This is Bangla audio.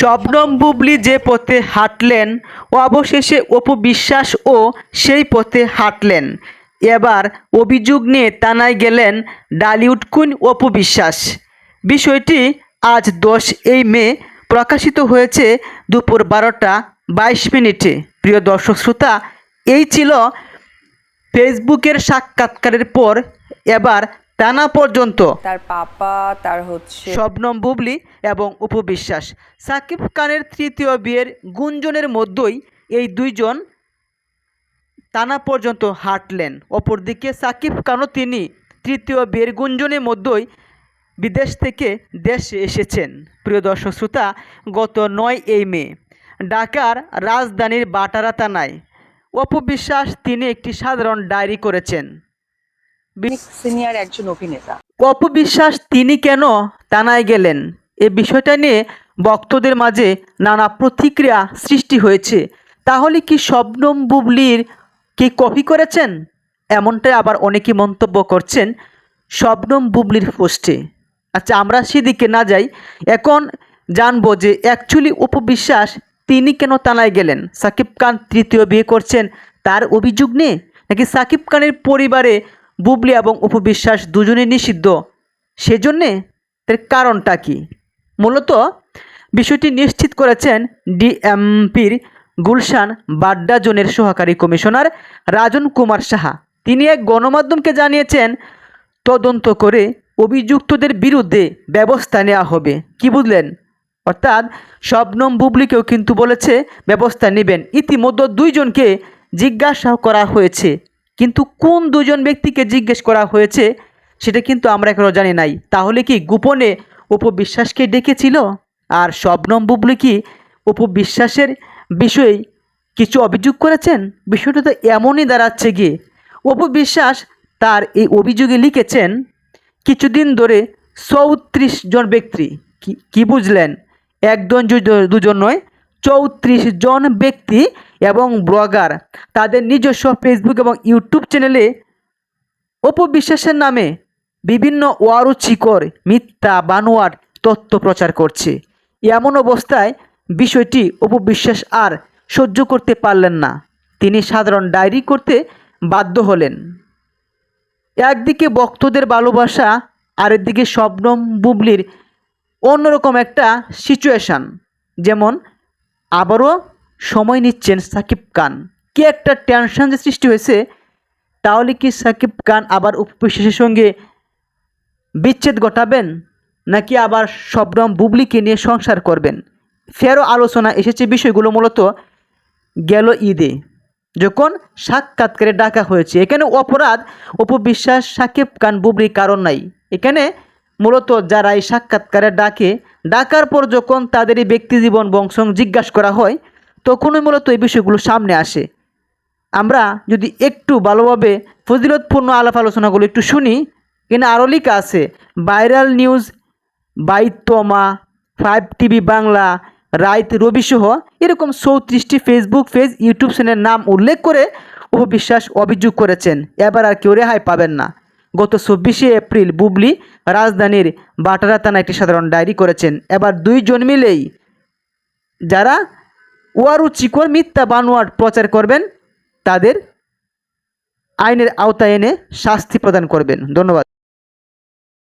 শবনম বুবলি যে পথে হাঁটলেন অবশেষে অপু বিশ্বাসও সেই পথে হাঁটলেন। এবার অভিযোগ নিয়ে তানায় গেলেন ডালিউড কুইন অপু বিশ্বাস। বিষয়টি আজ দশ এই মে প্রকাশিত হয়েছে দুপুর বারোটা বাইশ মিনিটে। প্রিয় দর্শক শ্রোতা এই ছিল ফেসবুকের সাক্ষাৎকারের পর। এবার টানা পর্যন্ত। তার পাপা তার হচ্ছে শবনম বুবলি এবং উপবিশ্বাস সাকিব খানের তৃতীয় বিয়ের গুঞ্জনের মধ্যেই এই দুইজন টানা পর্যন্ত হাঁটলেন। অপরদিকে সাকিব খানও তিনি তৃতীয় বিয়ের গুঞ্জনের মধ্যেই বিদেশ থেকে দেশে এসেছেন। প্রিয় দর্শক শ্রোতা গত নয় এই মে ঢাকার রাজধানীর বাটারা থানায় অপবিশ্বাস তিনি একটি সাধারণ ডায়েরি করেছেন। সিনিয়র একজন অভিনেতা। অপু বিশ্বাস, তিনি কেন টানায় গেলেন? এ বিষয়টা নিয়ে ভক্তদের মাঝে নানা প্রতিক্রিয়া সৃষ্টি হয়েছে। তাহলে কি শবনম বুবলির কি কপি করেছেন? এমনটাই আবার অনেকে মন্তব্য করছেন শবনম বুবলির পোস্টে। আচ্ছা আমরা সেদিকে না যাই। এখন জানব যে অ্যাকচুয়ালি অপু বিশ্বাস, তিনি কেন তানায় গেলেন? সাকিব খান তৃতীয় বিয়ে করছেন, তার অভিযোগ নেই নাকি সাকিব খানের পরিবারে বুবলি এবং উপবিশ্বাস বিশ্বাস দুজনে নিষিদ্ধ। সেজন্যে এর কারণটা কি? মূলত বিষয়টি নিশ্চিত করেছেন ডিএমপির গুলশান বাড্ডা জোনের সহকারী কমিশনার রাজন কুমার সাহা। তিনি এক গণমাধ্যমকে জানিয়েছেন, তদন্ত করে অভিযুক্তদের বিরুদ্ধে ব্যবস্থা নেওয়া হবে। কি বুঝলেন? অর্থাৎ শবনম বুবলিকেও কিন্তু বলেছে, ব্যবস্থা নেবেন। ইতিমধ্যে দুইজনকে জিজ্ঞাসা করা হয়েছে। কিন্তু কোন দুজন ব্যক্তিকে জিজ্ঞেস করা হয়েছে, সেটা কিন্তু আমরা এখনও জানি নাই। তাহলে কি গোপনে অপু বিশ্বাসকে ডেকেছিল? আর শবনম বুবলি কি অপু বিশ্বাসের বিষয়ে কিছু অভিযোগ করেছেন? বিষয়টা তো এমনই দাঁড়াচ্ছে গিয়ে। অপু বিশ্বাস তার এই অভিযোগে লিখেছেন, কিছুদিন ধরে চৌত্রিশ জন ব্যক্তি কি বুঝলেন? একজন দুজন নয়, চৌত্রিশ জন ব্যক্তি এবং ব্লগার তাদের নিজস্ব ফেসবুক এবং ইউটিউব চ্যানেলে অপবিশ্বাসের নামে বিভিন্ন ওয়ারুচিকর মিথ্যা বানোয়ার তথ্য প্রচার করছে। এমন অবস্থায় বিষয়টি অপবিশ্বাস আর সহ্য করতে পারলেন না। তিনি সাধারণ ডায়েরি করতে বাধ্য হলেন। একদিকে ভক্তদের ভালোবাসা, আরেকদিকে শবনম বুবলির অন্যরকম একটা সিচুয়েশান যেমন আবারও সময় নিচ্ছেন সাকিব খান। কি একটা টেনশন যে সৃষ্টি হয়েছে, তাহলে কি সাকিব খান আবার উপবিশ্বাসের সঙ্গে বিচ্ছেদ ঘটাবেন, নাকি আবার শবনম বুবলিকে নিয়ে সংসার করবেন? ফেরও আলোচনা এসেছে বিষয়গুলো মূলত গেল ঈদে, যখন সাক্ষাৎকারে ডাকা হয়েছে। এখানে অপরাধ অপবিশ্বাস সাকিব খান বুবলি কারণ নাই। এখানে মূলত যারা এই সাক্ষাৎকারে ডাকে, ডাকার পর যখন তাদের এই ব্যক্তি জীবন বংশ জিজ্ঞাসা করা হয় তখনই মূলত এই বিষয়গুলো সামনে আসে। আমরা যদি একটু ভালোভাবে ফজিলতপূর্ণ আলাপ আলোচনাগুলো একটু শুনি, এখানে আরও লেখা আছে, ভাইরাল নিউজ, বাইতমা, ফাইভ টিভি বাংলা, রাইত রবিসহ এরকম চৌত্রিশটি ফেসবুক পেজ, ইউটিউব চ্যানেলের নাম উল্লেখ করে অবিশ্বাস অভিযোগ করেছেন। এবার আর কেউ রেহাই পাবেন না। গত চব্বিশে এপ্রিল বুবলি রাজধানীর বাটারা থানা একটি সাধারণ ডায়েরি করেছেন। এবার দুইজন মিলেই যারা ওয়ারু চিকর মিথ্যা বানোয়ার প্রচার করবেন তাদের আইনের আওতায় এনে শাস্তি প্রদান করবেন। ধন্যবাদ।